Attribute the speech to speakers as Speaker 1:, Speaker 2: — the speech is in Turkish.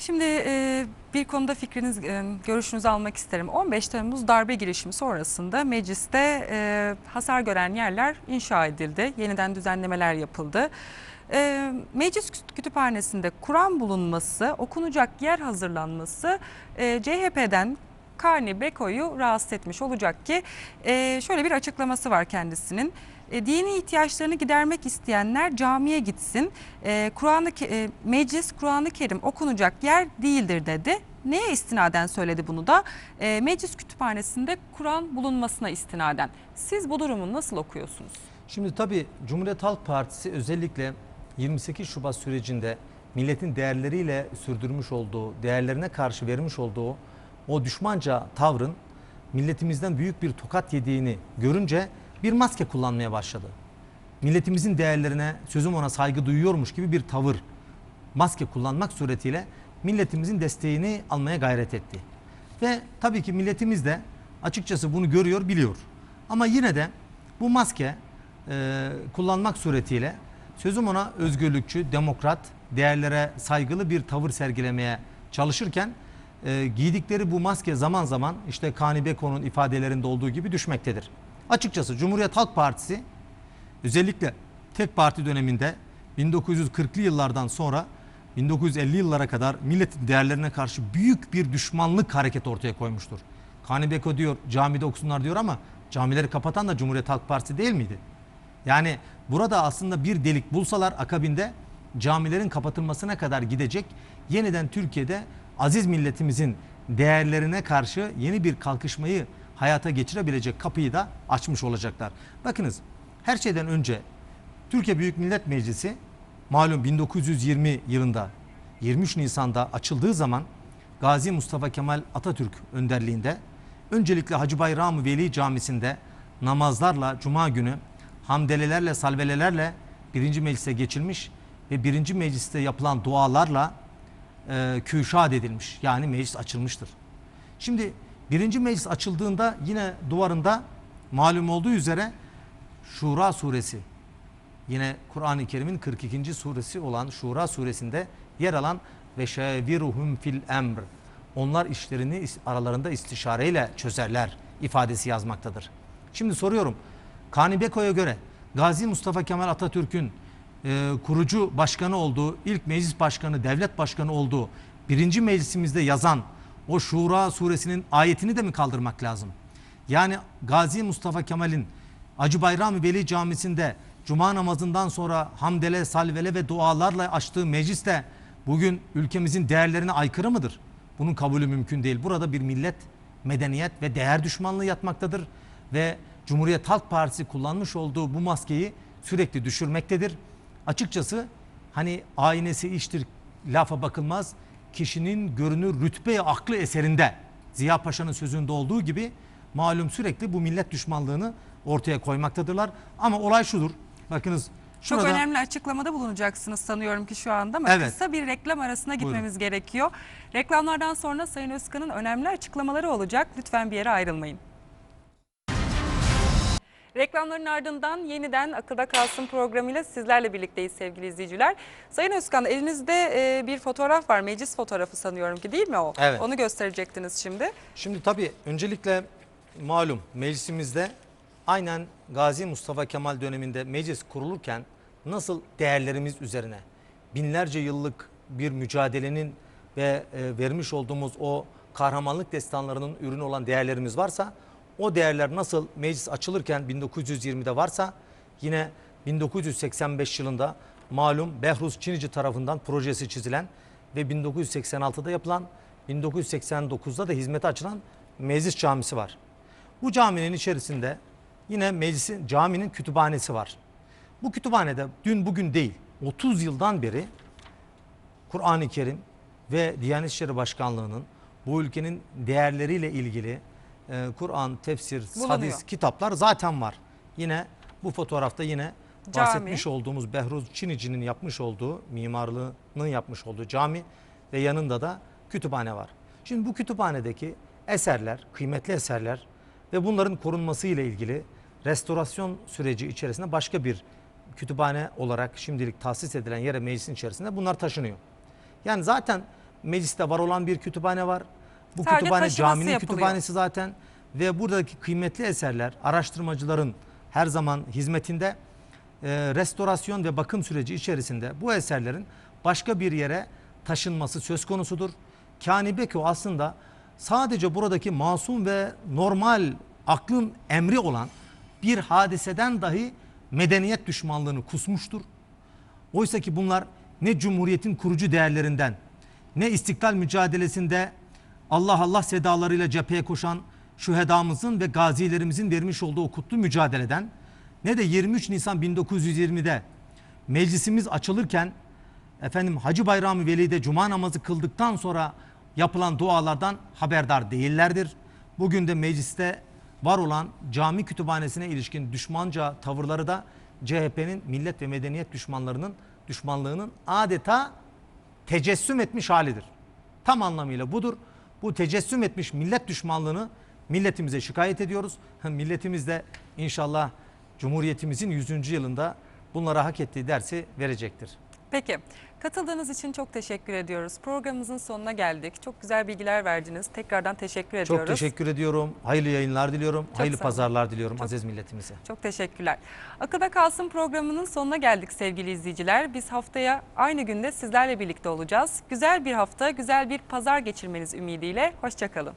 Speaker 1: Şimdi e, bir konuda fikriniz, e, görüşünüzü almak isterim. 15 Temmuz darbe girişimi sonrasında mecliste e, hasar gören yerler inşa edildi. Yeniden düzenlemeler yapıldı. Meclis küt- kütüphanesinde Kur'an bulunması, okunacak yer hazırlanması e, CHP'den Kani Beko'yu rahatsız etmiş olacak ki şöyle bir açıklaması var kendisinin. E, dini ihtiyaçlarını gidermek isteyenler camiye gitsin. E, Kur'an-ı e, meclis Kur'an-ı Kerim okunacak yer değildir dedi. Neye istinaden söyledi bunu da? E, meclis kütüphanesinde Kur'an bulunmasına istinaden. Siz bu durumu nasıl okuyorsunuz?
Speaker 2: Şimdi tabii Cumhuriyet Halk Partisi özellikle 28 Şubat sürecinde milletin değerleriyle sürdürmüş olduğu, değerlerine karşı vermiş olduğu o düşmanca tavrın milletimizden büyük bir tokat yediğini görünce bir maske kullanmaya başladı. Milletimizin değerlerine sözüm ona saygı duyuyormuş gibi bir tavır maske kullanmak suretiyle milletimizin desteğini almaya gayret etti. Ve tabii ki milletimiz de açıkçası bunu görüyor, biliyor. Ama yine de bu maske e, kullanmak suretiyle sözüm ona özgürlükçü, demokrat, değerlere saygılı bir tavır sergilemeye çalışırken e, giydikleri bu maske zaman zaman işte Kani Beko'nun ifadelerinde olduğu gibi düşmektedir. Açıkçası Cumhuriyet Halk Partisi özellikle tek parti döneminde 1940'lı yıllardan sonra 1950 yıllara kadar milletin değerlerine karşı büyük bir düşmanlık hareketi ortaya koymuştur. Kani Beko diyor camide okusunlar diyor ama camileri kapatan da Cumhuriyet Halk Partisi değil miydi? Yani burada aslında bir delik bulsalar akabinde camilerin kapatılmasına kadar gidecek yeniden Türkiye'de aziz milletimizin değerlerine karşı yeni bir kalkışmayı hayata geçirebilecek kapıyı da açmış olacaklar. Bakınız her şeyden önce Türkiye Büyük Millet Meclisi malum 1920 yılında 23 Nisan'da açıldığı zaman Gazi Mustafa Kemal Atatürk önderliğinde öncelikle Hacı Bayram Veli Camisi'nde namazlarla cuma günü hamdelelerle salvelelerle birinci meclise geçilmiş ve birinci mecliste yapılan dualarla e, küşad edilmiş. Yani meclis açılmıştır. Şimdi birinci meclis açıldığında yine duvarında malum olduğu üzere Şura suresi yine Kur'an-ı Kerim'in 42. suresi olan Şura suresinde yer alan ve şeviruhum fil emr. Onlar işlerini aralarında istişareyle çözerler ifadesi yazmaktadır. Şimdi soruyorum. Kani Beko'ya göre Gazi Mustafa Kemal Atatürk'ün e, kurucu başkanı olduğu, ilk meclis başkanı, devlet başkanı olduğu birinci meclisimizde yazan o Şura suresinin ayetini de mi kaldırmak lazım? Yani Gazi Mustafa Kemal'in Acı Bayram Veli Camisi'nde Cuma namazından sonra hamdele, salvele ve dualarla açtığı mecliste bugün ülkemizin değerlerine aykırı mıdır? Bunun kabulü mümkün değil. Burada bir millet, medeniyet ve değer düşmanlığı yatmaktadır ve Cumhuriyet Halk Partisi kullanmış olduğu bu maskeyi sürekli düşürmektedir. Açıkçası hani aynesi iştir lafa bakılmaz. Kişinin görünür rütbe aklı eserinde Ziya Paşa'nın sözünde olduğu gibi malum sürekli bu millet düşmanlığını ortaya koymaktadırlar. Ama olay şudur. Bakınız
Speaker 1: Çok
Speaker 2: şurada
Speaker 1: önemli açıklamada bulunacaksınız sanıyorum ki şu anda ama
Speaker 2: Evet.
Speaker 1: kısa bir reklam arasına gitmemiz gerekiyor. Reklamlardan sonra Sayın Özkan'ın önemli açıklamaları olacak. Lütfen bir yere ayrılmayın. Reklamların ardından yeniden Akılda Kalsın programıyla sizlerle birlikteyiz sevgili izleyiciler. Sayın Özkan elinizde e, bir fotoğraf var. Meclis fotoğrafı sanıyorum ki değil mi o?
Speaker 2: Evet.
Speaker 1: Onu gösterecektiniz şimdi.
Speaker 2: Şimdi tabii öncelikle malum meclisimizde aynen Gazi Mustafa Kemal döneminde meclis kurulurken nasıl değerlerimiz üzerine binlerce yıllık bir mücadelenin ve e, vermiş olduğumuz o kahramanlık destanlarının ürünü olan değerlerimiz varsa o değerler nasıl meclis açılırken 1920'de varsa yine 1985 yılında malum Behruz Çinici tarafından projesi çizilen ve 1986'da yapılan 1989'da da hizmete açılan meclis camisi var. Bu caminin içerisinde yine meclisin caminin kütüphanesi var. Bu kütüphanede dün bugün değil 30 yıldan beri Kur'an-ı Kerim ve Diyanet İşleri Başkanlığı'nın bu ülkenin değerleriyle ilgili e, Kur'an, tefsir,
Speaker 1: Bulunuyor.
Speaker 2: hadis, kitaplar zaten var. Yine bu fotoğrafta yine
Speaker 1: Cami.
Speaker 2: bahsetmiş olduğumuz Behruz Çinici'nin yapmış olduğu, mimarlığının yapmış olduğu cami ve yanında da kütüphane var. Şimdi bu kütüphanedeki eserler, kıymetli eserler ve bunların korunması ile ilgili restorasyon süreci içerisinde başka bir kütüphane olarak şimdilik tahsis edilen yere meclisin içerisinde bunlar taşınıyor. Yani zaten mecliste var olan bir kütüphane var. Bu
Speaker 1: Sadece
Speaker 2: kütüphane
Speaker 1: taşıması
Speaker 2: caminin
Speaker 1: yapılıyor.
Speaker 2: kütüphanesi zaten ve buradaki kıymetli eserler araştırmacıların her zaman hizmetinde e, restorasyon ve bakım süreci içerisinde bu eserlerin başka bir yere taşınması söz konusudur. Kani Beko aslında sadece buradaki masum ve normal aklın emri olan bir hadiseden dahi medeniyet düşmanlığını kusmuştur. Oysa ki bunlar ne Cumhuriyet'in kurucu değerlerinden, ne istiklal mücadelesinde Allah Allah sedalarıyla cepheye koşan şühedamızın ve gazilerimizin vermiş olduğu o kutlu mücadeleden, ne de 23 Nisan 1920'de meclisimiz açılırken efendim Hacı Bayram-ı Veli'de cuma namazı kıldıktan sonra yapılan dualardan haberdar değillerdir. Bugün de mecliste var olan cami kütüphanesine ilişkin düşmanca tavırları da CHP'nin millet ve medeniyet düşmanlarının düşmanlığının adeta tecessüm etmiş halidir. Tam anlamıyla budur. Bu tecessüm etmiş millet düşmanlığını milletimize şikayet ediyoruz. Milletimiz de inşallah Cumhuriyetimizin 100. yılında bunlara hak ettiği dersi verecektir.
Speaker 1: Peki, katıldığınız için çok teşekkür ediyoruz. Programımızın sonuna geldik. Çok güzel bilgiler verdiniz. Tekrardan teşekkür ediyoruz.
Speaker 2: Çok teşekkür ediyorum. Hayırlı yayınlar diliyorum. Hayırlı
Speaker 1: sağ olun.
Speaker 2: pazarlar diliyorum
Speaker 1: Çok-
Speaker 2: aziz milletimize.
Speaker 1: Çok teşekkürler. Akıda Kalsın programının sonuna geldik sevgili izleyiciler. Biz haftaya aynı günde sizlerle birlikte olacağız. Güzel bir hafta, güzel bir pazar geçirmeniz ümidiyle. Hoşçakalın.